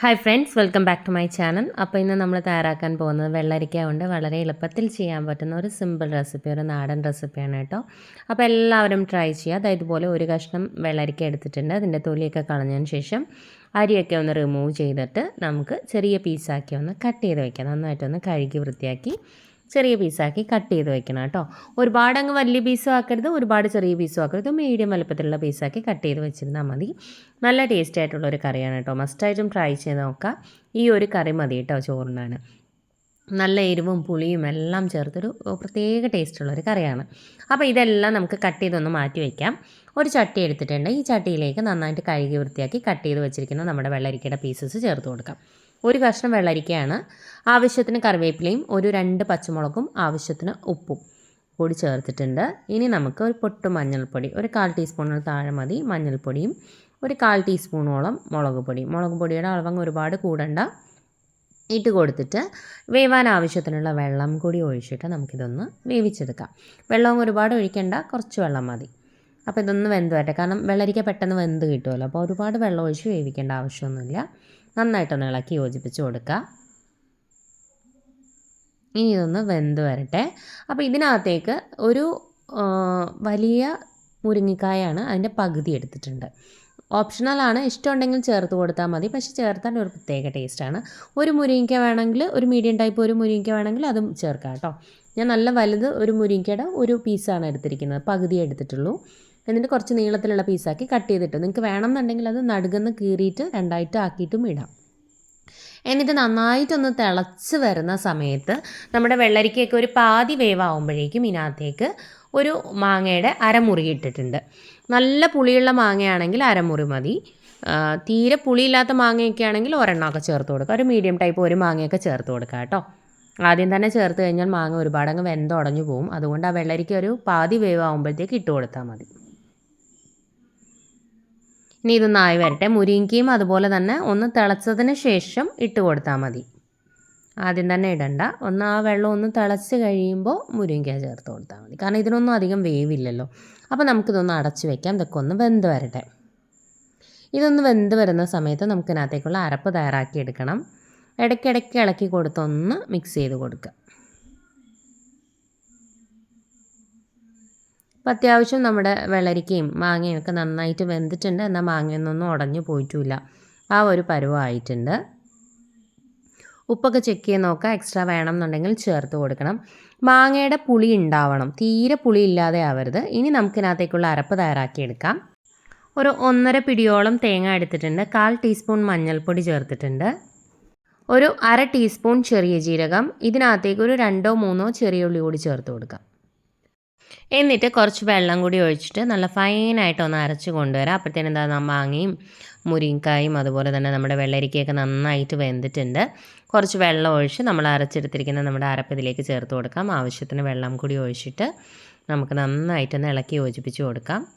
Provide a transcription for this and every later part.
Hi friends welcome back to my channel അപ്പോൾ ഇന്ന് നമ്മൾ തയ്യാറാക്കാൻ പോകുന്നത് വെള്ളരിക്ക കൊണ്ട് വളരെ എളുപ്പത്തിൽ ചെയ്യാൻ പറ്റുന്ന ഒരു സിമ്പിൾ റെസിപ്പി ഒരു നാടൻ റെസിപ്പിയാണ് കേട്ടോ. അപ്പോൾ എല്ലാവരും ട്രൈ ചെയ്യുക. അതായത് ഇതുപോലെ ഒരു കഷ്ണം വെള്ളരിക്ക എടുത്തിട്ടുണ്ട്. അതിന്റെ തൊലിയൊക്കെ കളഞ്ഞതിന് ശേഷം അരിയൊക്കെ ഒന്ന് റിമൂവ് ചെയ്തിട്ട് നമുക്ക് ചെറിയ പീസാക്കി ഒന്ന് കട്ട് ചെയ്ത് വയ്ക്കാം നന്നായിട്ടൊന്ന് കഴുകി വൃത്തിയാക്കി ചെറിയ പീസാക്കി കട്ട് ചെയ്ത് വെക്കണം കേട്ടോ. ഒരുപാട് അങ്ങ് വലിയ പീസും ആക്കരുത് ഒരുപാട് ചെറിയ പീസും ആക്കരുത്. മീഡിയം വലുപ്പത്തിലുള്ള പീസാക്കി കട്ട് ചെയ്ത് വെച്ചിരുന്നാൽ മതി. നല്ല ടേസ്റ്റി ആയിട്ടുള്ള ഒരു കറിയാണ് കേട്ടോ. മസ്റ്റായിട്ടും ട്രൈ ചെയ്ത് നോക്കാം. ഈ ഒരു കറി മതി കേട്ടോ ചോറിനാണ്. നല്ല എരിവും പുളിയും എല്ലാം ചേർത്തൊരു പ്രത്യേക ടേസ്റ്റുള്ളൊരു കറിയാണ്. അപ്പോൾ ഇതെല്ലാം നമുക്ക് കട്ട് ചെയ്തൊന്ന് മാറ്റി വയ്ക്കാം ഒരു ചട്ടി എടുത്തിട്ടുണ്ട്. ഈ ചട്ടിയിലേക്ക് നന്നായിട്ട് കഴുകി വൃത്തിയാക്കി കട്ട് ചെയ്ത് വെച്ചിരിക്കുന്ന നമ്മുടെ വെള്ളരിക്കയുടെ പീസസ് ചേർത്ത് കൊടുക്കാം. ഒരു കഷ്ണം വെള്ളരിക്കയാണ്. ആവശ്യത്തിന് കറിവേപ്പിലയും ഒരു രണ്ട് പച്ചമുളകും ആവശ്യത്തിന് ഉപ്പും കൂടി ചേർത്തിട്ടുണ്ട്. ഇനി നമുക്ക് ഒരു പൊട്ട് മഞ്ഞൾപ്പൊടി ഒരു കാൽ ടീസ്പൂണിന് താഴെ മതി. മഞ്ഞൾപ്പൊടിയും ഒരു കാൽ ടീസ്പൂണോളം മുളക് പൊടി. മുളക് പൊടിയുടെ അളവങ്ങ് ഒരുപാട് കൂടണ്ട. ഇട്ട് കൊടുത്തിട്ട് വേവാൻ ആവശ്യത്തിനുള്ള വെള്ളം കൂടി ഒഴിച്ചിട്ട് നമുക്കിതൊന്ന് വേവിച്ചെടുക്കാം. വെള്ളം ഒരുപാട് ഒഴിക്കേണ്ട കുറച്ച് വെള്ളം മതി. അപ്പോൾ ഇതൊന്ന് വെന്ത് വരട്ടെ. കാരണം വെള്ളരിക്ക പെട്ടെന്ന് വെന്ത് കിട്ടുമല്ലോ. അപ്പോൾ ഒരുപാട് വെള്ളം ഒഴിച്ച് വേവിക്കേണ്ട ആവശ്യമൊന്നുമില്ല. നന്നായിട്ടൊന്ന് ഇളക്കി യോജിപ്പിച്ച് കൊടുക്കുക ഇനി ഇതൊന്ന് വെന്ത് വരട്ടെ. അപ്പോൾ ഇതിനകത്തേക്ക് ഒരു വലിയ മുരിങ്ങിക്കായാണ് അതിന്റെ പകുതി എടുത്തിട്ടുണ്ട്. ഓപ്ഷണലാണ് ഇഷ്ടമുണ്ടെങ്കിൽ ചേർത്ത് കൊടുത്താൽ മതി. പക്ഷെ ചേർത്താൽ ഒരു പ്രത്യേക ടേസ്റ്റാണ് ഒരു മുരിങ്ങയ്ക്ക വേണമെങ്കിൽ ഒരു മീഡിയം ടൈപ്പ് ഒരു മുരിങ്ങയ്ക്ക വേണമെങ്കിൽ അതും ചേർക്കാം കേട്ടോ. ഞാൻ നല്ല വലുത് ഒരു മുരിങ്ങയ്ക്കയുടെ ഒരു പീസാണ് എടുത്തിരിക്കുന്നത്. പകുതി എടുത്തിട്ടുള്ളൂ. എന്നിട്ട് കുറച്ച് നീളത്തിലുള്ള പീസാക്കി കട്ട് ചെയ്തിട്ട്. നിങ്ങൾക്ക് വേണമെന്നുണ്ടെങ്കിൽ അത് നടുകന്ന് കീറിയിട്ട് രണ്ടായിട്ട് ആക്കിയിട്ടും ഇടാം. എന്നിട്ട് നന്നായിട്ടൊന്ന് തിളച്ച് വരുന്ന സമയത്ത് നമ്മുടെ വെള്ളരിക്കയൊക്കെ ഒരു പാതി വേവാകുമ്പോഴേക്കും ഇതിനകത്തേക്ക് ഒരു മാങ്ങയുടെ അരമുറി ഇട്ടിട്ടുണ്ട്. നല്ല പുളിയുള്ള മാങ്ങയാണെങ്കിൽ അരമുറി മതി. തീരെ പുളിയില്ലാത്ത മാങ്ങയൊക്കെ ആണെങ്കിൽ ഒരെണ്ണമൊക്കെ ചേർത്ത് കൊടുക്കുക. ഒരു മീഡിയം ടൈപ്പ് ഒരു മാങ്ങയൊക്കെ ചേർത്ത് കൊടുക്കുക കേട്ടോ. ആദ്യം തന്നെ ചേർത്ത് കഴിഞ്ഞാൽ മാങ്ങ ഒരുപാടങ്ങ് വെന്തുടഞ്ഞു പോകും അതുകൊണ്ട് ആ വെള്ളരിക്ക ഒരു പാതി വേവാകുമ്പോഴത്തേക്ക് ഇട്ട് കൊടുത്താൽ മതി. ഇനി ഇതൊന്നായി വരട്ടെ. മുരിങ്ങയും അതുപോലെ തന്നെ ഒന്ന് തിളച്ചതിന് ശേഷം ഇട്ട് കൊടുത്താൽ മതി. ആദ്യം തന്നെ ഇടണ്ട. ഒന്ന് ആ വെള്ളം ഒന്ന് തിളച്ച് കഴിയുമ്പോൾ മുരിങ്ങ ചേർത്ത് കൊടുത്താൽ മതി. കാരണം ഇതിനൊന്നും അധികം വേവില്ലല്ലോ. അപ്പോൾ നമുക്കിതൊന്ന് അടച്ച് വെക്കാം. ഇതൊക്കെ ഒന്ന് വെന്ത് വരട്ടെ. ഇതൊന്ന് വെന്ത് വരുന്ന സമയത്ത് നമുക്കിതിനകത്തേക്കുള്ള അരപ്പ് തയ്യാറാക്കി എടുക്കണം. ഇടയ്ക്കിടയ്ക്ക് ഇളക്കി കൊടുത്തൊന്ന് മിക്സ് ചെയ്ത് കൊടുക്കുക. അപ്പോൾ അത്യാവശ്യം നമ്മുടെ വെള്ളരിക്കയും മാങ്ങയും ഒക്കെ നന്നായിട്ട് വെന്തിട്ടുണ്ട്. എന്നാൽ മാങ്ങയൊന്നും ഉടഞ്ഞു പോയിട്ടില്ല. ആ ഒരു പരുവമായിട്ടുണ്ട് ഉപ്പൊക്കെ ചെക്ക് ചെയ്ത് നോക്കുക. എക്സ്ട്രാ വേണം എന്നുണ്ടെങ്കിൽ ചേർത്ത് കൊടുക്കണം. മാങ്ങയുടെ പുളി ഉണ്ടാവണം. തീരെ പുളി ഇല്ലാതെ ആവരുത്. ഇനി നമുക്കിനകത്തേക്കുള്ള അരപ്പ് തയ്യാറാക്കിയെടുക്കാം ഒരു ഒന്നര പിടിയോളം തേങ്ങ എടുത്തിട്ടുണ്ട്. കാൽ ടീസ്പൂൺ മഞ്ഞൾപ്പൊടി ചേർത്തിട്ടുണ്ട്. ഒരു അര ടീസ്പൂൺ ചെറിയ ജീരകം. ഇതിനകത്തേക്ക് ഒരു രണ്ടോ മൂന്നോ ചെറിയ ഉള്ളി കൂടി ചേർത്ത് കൊടുക്കാം. എന്നിട്ട് കുറച്ച് വെള്ളം കൂടി ഒഴിച്ചിട്ട് നല്ല ഫൈനായിട്ട് ഒന്ന് അരച്ച് കൊണ്ടുവരാം. അപ്പോഴത്തേനും എന്താ മാങ്ങയും മുരിങ്ങക്കായും അതുപോലെ തന്നെ നമ്മുടെ വെള്ളരിക്കയൊക്കെ നന്നായിട്ട് വെന്തിട്ടുണ്ട്. കുറച്ച് വെള്ളം ഒഴിച്ച് നമ്മൾ അരച്ചെടുത്തിരിക്കുന്ന നമ്മുടെ അരപ്പതിലേക്ക് ചേർത്ത് കൊടുക്കാം. ആവശ്യത്തിന് വെള്ളം കൂടി ഒഴിച്ചിട്ട് നമുക്ക് നന്നായിട്ടൊന്ന് ഇളക്കി യോജിപ്പിച്ച് കൊടുക്കാം.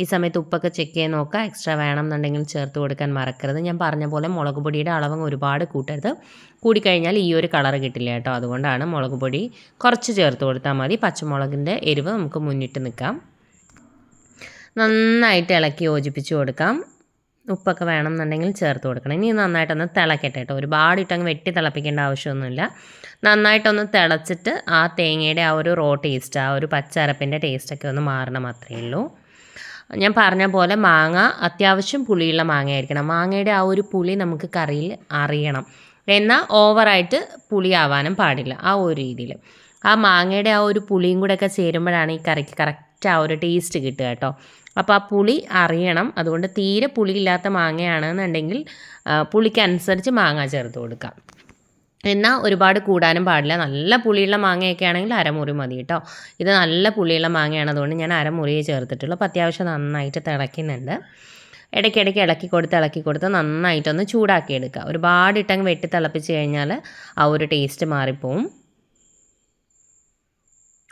ഈ സമയത്ത് ഉപ്പൊക്കെ ചെക്ക് ചെയ്ത് നോക്കുക. എക്സ്ട്രാ വേണം എന്നുണ്ടെങ്കിൽ ചേർത്ത് കൊടുക്കാൻ മറക്കരുത്. ഞാൻ പറഞ്ഞ പോലെ മുളക് പൊടിയുടെ അളവ് ഒരുപാട് കൂട്ടരുത്. കൂടിക്കഴിഞ്ഞാൽ ഈ ഒരു കളർ കിട്ടില്ല കേട്ടോ. അതുകൊണ്ടാണ് മുളക് പൊടി കുറച്ച് ചേർത്ത് കൊടുത്താൽ മതി. പച്ചമുളകിന്റെ എരിവ് നമുക്ക് മുന്നിട്ട് നിൽക്കാം. നന്നായിട്ട് ഇളക്കി യോജിപ്പിച്ച് കൊടുക്കാം. ഉപ്പൊക്കെ വേണമെന്നുണ്ടെങ്കിൽ ചേർത്ത് കൊടുക്കണം. ഇനി നന്നായിട്ടൊന്ന് തിളക്കട്ടെ കേട്ടോ. ഒരുപാട് ഇട്ടങ്ങ് വെട്ടി തിളപ്പിക്കേണ്ട ആവശ്യമൊന്നുമില്ല. നന്നായിട്ടൊന്ന് തിളച്ചിട്ട് ആ തേങ്ങയുടെ ആ ഒരു റോ ടേസ്റ്റ് ആ ഒരു പച്ചരപ്പിന്റെ ടേസ്റ്റൊക്കെ ഒന്ന് മാറണം അത്രയേ ഉള്ളൂ. ഞാൻ പറഞ്ഞ പോലെ മാങ്ങ അത്യാവശ്യം പുളിയുള്ള മാങ്ങയായിരിക്കണം. മാങ്ങയുടെ ആ ഒരു പുളി നമുക്ക് കറിയിൽ അറിയണം. എന്നാൽ ഓവറായിട്ട് പുളിയാവാനും പാടില്ല. ആ ഒരു രീതിയിൽ. ആ മാങ്ങയുടെ ആ ഒരു പുളിയും കൂടെ ഒക്കെ ചേരുമ്പോഴാണ് ഈ കറിക്ക് കറക്റ്റ് ആ ഒരു ടേസ്റ്റ് കിട്ടുക കേട്ടോ. അപ്പോൾ ആ പുളി അറിയണം. അതുകൊണ്ട് തീരെ പുളിയില്ലാത്ത മാങ്ങയാണെന്നുണ്ടെങ്കിൽ പുളിക്കനുസരിച്ച് മാങ്ങ ചേർത്ത് കൊടുക്കാം. എന്നാൽ ഒരുപാട് കൂടാനും പാടില്ല. നല്ല പുളിയുള്ള മാങ്ങയൊക്കെ ആണെങ്കിൽ അരമുറി മതി കേട്ടോ ഇത് നല്ല പുളിയുള്ള മാങ്ങയാണ്. അതുകൊണ്ട് ഞാൻ അരമുറിയെ ചേർത്തിട്ടുള്ളൂ. അപ്പോൾ അത്യാവശ്യം നന്നായിട്ട് തിളയ്ക്കുന്നുണ്ട്. ഇടയ്ക്കിടയ്ക്ക് ഇളക്കി കൊടുത്ത് ഇളക്കി കൊടുത്ത് നന്നായിട്ടൊന്ന് ചൂടാക്കി എടുക്കുക ഒരുപാട് ഇട്ടങ്ങ് വെട്ടി തിളപ്പിച്ച് കഴിഞ്ഞാൽ ആ ഒരു ടേസ്റ്റ് മാറിപ്പോവും.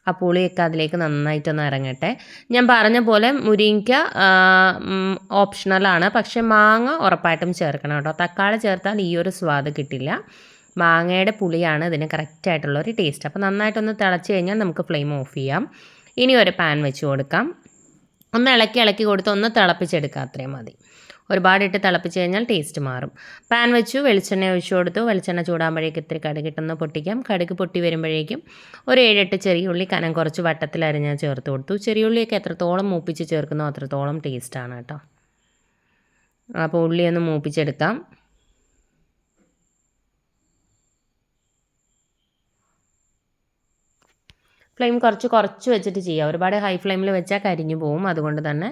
ആ പുളിയൊക്കെ അതിലേക്ക് നന്നായിട്ടൊന്ന് ഇറങ്ങട്ടെ ഞാൻ പറഞ്ഞ പോലെ മുരിങ്ങ ഓപ്ഷണലാണ്. പക്ഷേ മാങ്ങ ഉറപ്പായിട്ടും ചേർക്കണം കേട്ടോ തക്കാളി ചേർത്താൽ ഈ ഒരു സ്വാദ് കിട്ടില്ല. മാങ്ങയുടെ പുളിയാണ് ഇതിന് കറക്റ്റായിട്ടുള്ള ഒരു ടേസ്റ്റ് അപ്പോൾ നന്നായിട്ടൊന്ന് തിളച്ച് കഴിഞ്ഞാൽ നമുക്ക് ഫ്ലെയിം ഓഫ് ചെയ്യാം. ഇനി ഒരു പാൻ വെച്ച് കൊടുക്കാം. ഒന്ന് ഇളക്കി ഇളക്കി കൊടുത്ത് ഒന്ന് തിളപ്പിച്ചെടുക്കുക അത്രയും മതി. ഒരുപാട് ഇട്ട് തിളപ്പിച്ച് കഴിഞ്ഞാൽ ടേസ്റ്റ് മാറും. പാൻ വെച്ചു വെളിച്ചെണ്ണ ഒഴിച്ചു കൊടുത്തു. വെളിച്ചെണ്ണ ചൂടാകുമ്പോഴേക്കും ഇത്തിരി കടുക് കിട്ടുന്ന പൊട്ടിക്കാം. കടുക് പൊട്ടി വരുമ്പോഴേക്കും ഒരു ഏഴെട്ട് ചെറിയ ഉള്ളി കനം കുറച്ച് വട്ടത്തിൽ അരിഞ്ഞാൽ ചേർത്ത് കൊടുത്തു. ചെറിയ ഉള്ളിയൊക്കെ എത്രത്തോളം മൂപ്പിച്ച് ചേർക്കുന്നോ അത്രത്തോളം ടേസ്റ്റാണ് കേട്ടോ. അപ്പോൾ ഉള്ളി ഒന്ന് മൂപ്പിച്ചെടുക്കാം. ഫ്ലെയിം കുറച്ച് കുറച്ച് വെച്ചിട്ട് ചെയ്യുക ഒരുപാട് ഹൈ ഫ്ലെയിമിൽ വെച്ചാൽ കരിഞ്ഞു പോവും. അതുകൊണ്ട് തന്നെ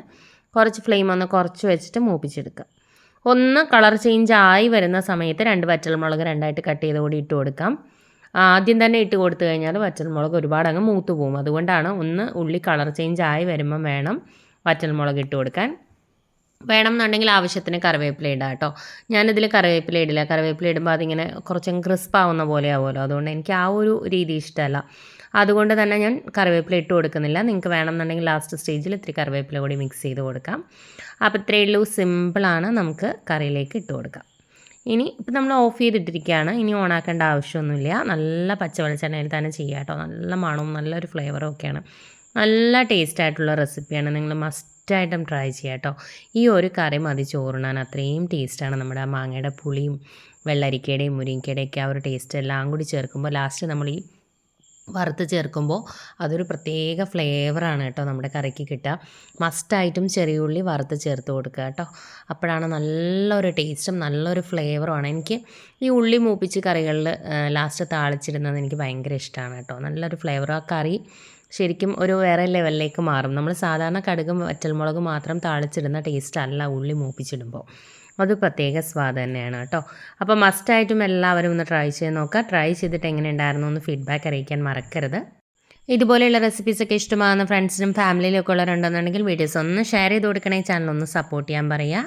കുറച്ച് ഫ്ലെയിം ഒന്ന് കുറച്ച് വെച്ചിട്ട് മൂപ്പിച്ചെടുക്കുക. ഒന്ന് കളർ ചേഞ്ച് ആയി വരുന്ന സമയത്ത് രണ്ട് വറ്റൽമുളക് രണ്ടായിട്ട് കട്ട് ചെയ്ത് കൂടി ഇട്ട് കൊടുക്കാം. ആദ്യം തന്നെ ഇട്ട് കൊടുത്തു കഴിഞ്ഞാൽ വറ്റൽമുളക് ഒരുപാട് അങ്ങ് മൂത്ത് പോകും അതുകൊണ്ടാണ് ഒന്ന് ഉള്ളി കളർ ചേഞ്ച് ആയി വരുമ്പം വേണം വറ്റൽമുളക് ഇട്ട് കൊടുക്കാൻ. വേണം എന്നുണ്ടെങ്കിൽ ആവശ്യത്തിന് കറിവേപ്പില ഇടാം കേട്ടോ. ഞാനിതിൽ കറിവേപ്പില ഇടില്ല. കറിവേപ്പില ഇടുമ്പോൾ അതിങ്ങനെ കുറച്ചും ക്രിസ്പ് ആവുന്ന പോലെ ആവുമല്ലോ അതുകൊണ്ട് എനിക്ക് ആ ഒരു രീതി ഇഷ്ടമല്ല. അതുകൊണ്ട് തന്നെ ഞാൻ കറിവേപ്പില ഇട്ട് കൊടുക്കുന്നില്ല. നിങ്ങൾക്ക് വേണമെന്നുണ്ടെങ്കിൽ ലാസ്റ്റ് സ്റ്റേജിൽ ഇത്തിരി കറിവേപ്പില കൂടി മിക്സ് ചെയ്ത് കൊടുക്കാം. അപ്പോൾ ഇത്രയേ ഉള്ളൂ. സിമ്പിളാണ് നമുക്ക് കറിയിലേക്ക് ഇട്ട് കൊടുക്കാം. ഇനി ഇപ്പം നമ്മൾ ഓഫ് ചെയ്തിട്ടിരിക്കുകയാണ്. ഇനി ഓണാക്കേണ്ട ആവശ്യമൊന്നുമില്ല. നല്ല പച്ച വെളിച്ചെണ്ണയിൽ തന്നെ ചെയ്യാം കേട്ടോ. നല്ല മണവും നല്ലൊരു ഫ്ലേവറും ഒക്കെയാണ്. നല്ല ടേസ്റ്റ് ആയിട്ടുള്ള റെസിപ്പിയാണ് നിങ്ങൾ മസ്റ്റായിട്ടും ട്രൈ ചെയ്യാം കേട്ടോ. ഈ ഒരു കറി മതി ചോറിനാൻ അത്രയും ടേസ്റ്റാണ് നമ്മുടെ മാങ്ങയുടെ പുളിയും വെള്ളരിക്കയുടെയും മുരിങ്ങക്കയുടെയൊക്കെ ആ ഒരു ടേസ്റ്റ് എല്ലാം കൂടി ചേർക്കുമ്പോൾ ലാസ്റ്റ് നമ്മൾ ഈ വറുത്ത് ചേർക്കുമ്പോൾ അതൊരു പ്രത്യേക ഫ്ലേവറാണ് കേട്ടോ നമ്മുടെ കറിക്ക് കിട്ടുക. മസ്റ്റായിട്ടും ചെറിയ ഉള്ളി വറുത്ത് ചേർത്ത് കൊടുക്കുക കേട്ടോ. അപ്പോഴാണ് നല്ലൊരു ടേസ്റ്റും നല്ലൊരു ഫ്ലേവറുമാണ് എനിക്ക് ഈ ഉള്ളി മൂപ്പിച്ച് കറികളിൽ ലാസ്റ്റ് താളിച്ചിരുന്നത് എനിക്ക് ഭയങ്കര ഇഷ്ടമാണ് കേട്ടോ. നല്ലൊരു ഫ്ലേവറും ആ കറി ശരിക്കും ഒരു വേറെ ലെവലിലേക്ക് മാറും. നമ്മൾ സാധാരണ കടുകും വറ്റൽമുളകും മാത്രം താളിച്ചിടുന്ന ടേസ്റ്റ് അല്ല ഉള്ളി മൂപ്പിച്ചിടുമ്പോൾ. അത് പ്രത്യേക സ്വാദ് തന്നെയാണ് കേട്ടോ. അപ്പോൾ മസ്റ്റായിട്ടും എല്ലാവരും ഒന്ന് ട്രൈ ചെയ്ത് നോക്കുക. ട്രൈ ചെയ്തിട്ട് എങ്ങനെ ഉണ്ടായിരുന്നു ഒന്ന് ഫീഡ്ബാക്ക് അറിയിക്കാൻ മറക്കരുത്. ഇതുപോലെയുള്ള റെസിപ്പീസൊക്കെ ഇഷ്ടമാകുന്ന ഫ്രണ്ട്സിനും ഫാമിലിയിലൊക്കെ ഉള്ളവരുണ്ടെന്നുണ്ടെങ്കിൽ വീഡിയോസ് ഒന്ന് ഷെയർ ചെയ്ത് കൊടുക്കണേ ചാനൽ ഒന്ന് സപ്പോർട്ട് ചെയ്യാൻ പറയുക.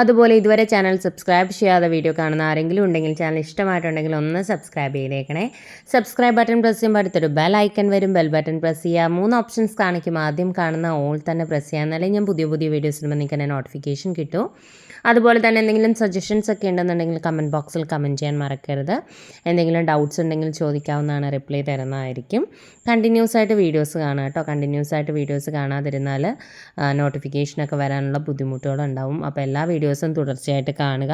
അതുപോലെ ഇതുവരെ ചാനൽ സബ്സ്ക്രൈബ് ചെയ്യാതെ വീഡിയോ കാണുന്ന ആരെങ്കിലും ഉണ്ടെങ്കിൽ ചാനൽ ഇഷ്ടമായിട്ടുണ്ടെങ്കിൽ ഒന്ന് സബ്സ്ക്രൈബ് ചെയ്തേക്കണേ. സബ്സ്ക്രൈബ് ബട്ടൺ പ്രസ് ചെയ്യുമ്പോൾ അടുത്തൊരു ബെൽ ഐക്കൺ വരും. ബെൽ ബട്ടൺ പ്രസ് ചെയ്യുക. മൂന്ന് ഓപ്ഷൻസ് കാണിക്കും. ആദ്യം കാണുന്ന ഓൾ തന്നെ പ്രസ് ചെയ്യുക. എന്നാലേ ഞാൻ പുതിയ പുതിയ വീഡിയോസ് ഇടുമ്പോൾ നിങ്ങൾക്ക് തന്നെ നോട്ടിഫിക്കേഷൻ കിട്ടും. അതുപോലെ തന്നെ എന്തെങ്കിലും സജഷൻസ് ഒക്കെ ഉണ്ടെന്നുണ്ടെങ്കിൽ കമന്റ് ബോക്സിൽ കമന്റ് ചെയ്യാൻ മറക്കരുത്. എന്തെങ്കിലും ഡൗട്ട്സ് ഉണ്ടെങ്കിൽ ചോദിക്കാവുന്നതാണ് റിപ്ലൈ തരുന്നതായിരിക്കും. കണ്ടിന്യൂസ് ആയിട്ട് വീഡിയോസ് കാണുക കേട്ടോ. കണ്ടിന്യൂസ് ആയിട്ട് വീഡിയോസ് കാണാതിരുന്നാൽ നോട്ടിഫിക്കേഷനൊക്കെ വരാനുള്ള ബുദ്ധിമുട്ടുകളുണ്ടാവും അപ്പോൾ എല്ലാ വീഡിയോസും തുടർച്ചയായിട്ട് കാണുക.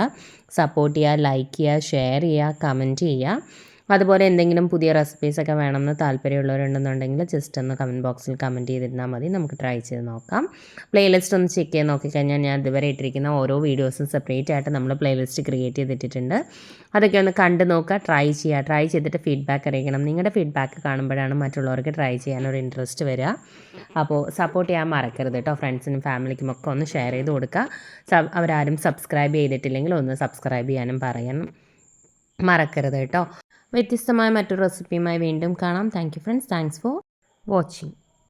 സപ്പോർട്ട് ചെയ്യുക ലൈക്ക് ചെയ്യുക ഷെയർ ചെയ്യുക കമന്റ് ചെയ്യുക. അതുപോലെ എന്തെങ്കിലും പുതിയ റെസിപ്പീസൊക്കെ വേണമെന്ന് താല്പര്യമുള്ളവരുണ്ടെന്നുണ്ടെങ്കിൽ ജസ്റ്റ് ഒന്ന് കമന്റ് ബോക്സിൽ കമന്റ് ചെയ്തിരുന്നാൽ മതി. നമുക്ക് ട്രൈ ചെയ്ത് നോക്കാം. പ്ലേലിസ്റ്റ് ഒന്ന് ചെക്ക് ചെയ്ത് നോക്കിക്കഴിഞ്ഞാൽ ഞാൻ ഇതുവരെ ഇട്ടിരിക്കുന്ന ഓരോ വീഡിയോസും സെപ്പറേറ്റ് ആയിട്ട് നമ്മൾ പ്ലേലിസ്റ്റ് ക്രിയേറ്റ് ചെയ്തിട്ടിട്ടുണ്ട്. അതൊക്കെ ഒന്ന് കണ്ട് നോക്കുക ട്രൈ ചെയ്യുക. ട്രൈ ചെയ്തിട്ട് ഫീഡ്ബാക്ക് അറിയിക്കണം. നിങ്ങളുടെ ഫീഡ്ബാക്ക് കാണുമ്പോഴാണ് മറ്റുള്ളവർക്ക് ട്രൈ ചെയ്യാനൊരു ഇൻട്രസ്റ്റ് വരിക. അപ്പോൾ സപ്പോർട്ട് ചെയ്യാൻ മറക്കരുത് കേട്ടോ. ഫ്രണ്ട്സിനും ഫാമിലിക്കും ഒക്കെ ഒന്ന് ഷെയർ ചെയ്ത് കൊടുക്കുക. അവരാരും സബ്സ്ക്രൈബ് ചെയ്തിട്ടില്ലെങ്കിൽ ഒന്ന് സബ്സ്ക്രൈബ് ചെയ്യാനും പറയണം. മറക്കരുത് കേട്ടോ. വ്യത്യസ്തമായ മറ്റൊരു റെസിപ്പിയുമായി വീണ്ടും കാണാം. Thank friends thanks for watching